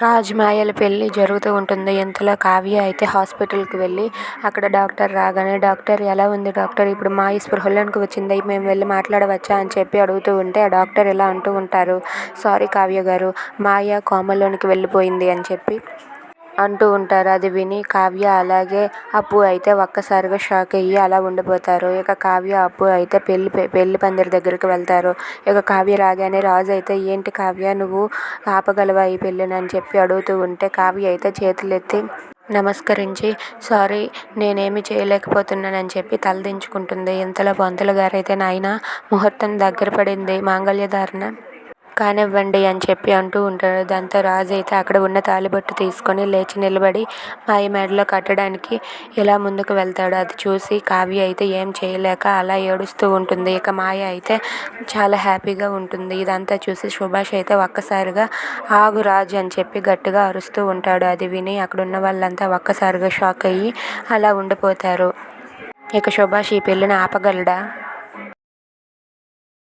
రాజ్ మాయల పెళ్ళి జరుగుతూ ఉంటుంది. ఇంతలో కావ్య అయితే హాస్పిటల్కి వెళ్ళి అక్కడ డాక్టర్ రాగానే డాక్టర్ ఎలా ఉంది డాక్టర్? ఇప్పుడు మాయ స్పృహలోనికి వచ్చింది. మేము వెళ్ళి మాట్లాడవచ్చా? అని చెప్పి అడుగుతూ ఉంటే ఆ డాక్టర్ ఇలా అంటూ ఉంటారు సారీ కావ్య గారు మాయ కోమలోనికి వెళ్ళిపోయింది అని చెప్పి అంటూ ఉంటారు. అది విని కావ్య అలాగే అప్పు అయితే ఒక్కసారిగా షాక్ అయ్యి అలా ఉండిపోతారు. ఇక కావ్య అప్పు అయితే పెళ్ళి పెళ్ళి పందిరి దగ్గరికి వెళ్తారు. ఇక కావ్య రాగానే రాజు అయితే ఏంటి కావ్య నువ్వు ఆపగలవా ఈ పెళ్ళిని? అని చెప్పి అడుగుతూ ఉంటే కావ్య అయితే చేతులెత్తి నమస్కరించి సారీ నేనేమి చేయలేకపోతున్నానని చెప్పి తలదించుకుంటుంది ఇంతలో పంతులు గారైతే నాయన ముహూర్తం దగ్గర పడింది మాంగళ్యధారణ కానివ్వండి అని చెప్పి అంటూ ఉంటాడు దాంతో రాజు అయితే అక్కడ ఉన్న తాలిబొట్టు తీసుకొని లేచి నిలబడి మాయ మెడలో కట్టడానికి ఇలా ముందుకు వెళ్తాడు. అది చూసి కావ్య అయితే ఏం చేయలేక అలా ఏడుస్తూ ఉంటుంది. ఇక మాయ అయితే చాలా హ్యాపీగా ఉంటుంది. ఇదంతా చూసి సుభాష్ అయితే ఒక్కసారిగా ఆగు రాజు అని చెప్పి గట్టిగా అరుస్తూ ఉంటాడు. అది విని అక్కడ ఉన్న వాళ్ళంతా ఒక్కసారిగా షాక్ అయ్యి అలా ఉండిపోతారు. ఇక సుభాష్ ఈ పెళ్ళిని ఆపగలడా?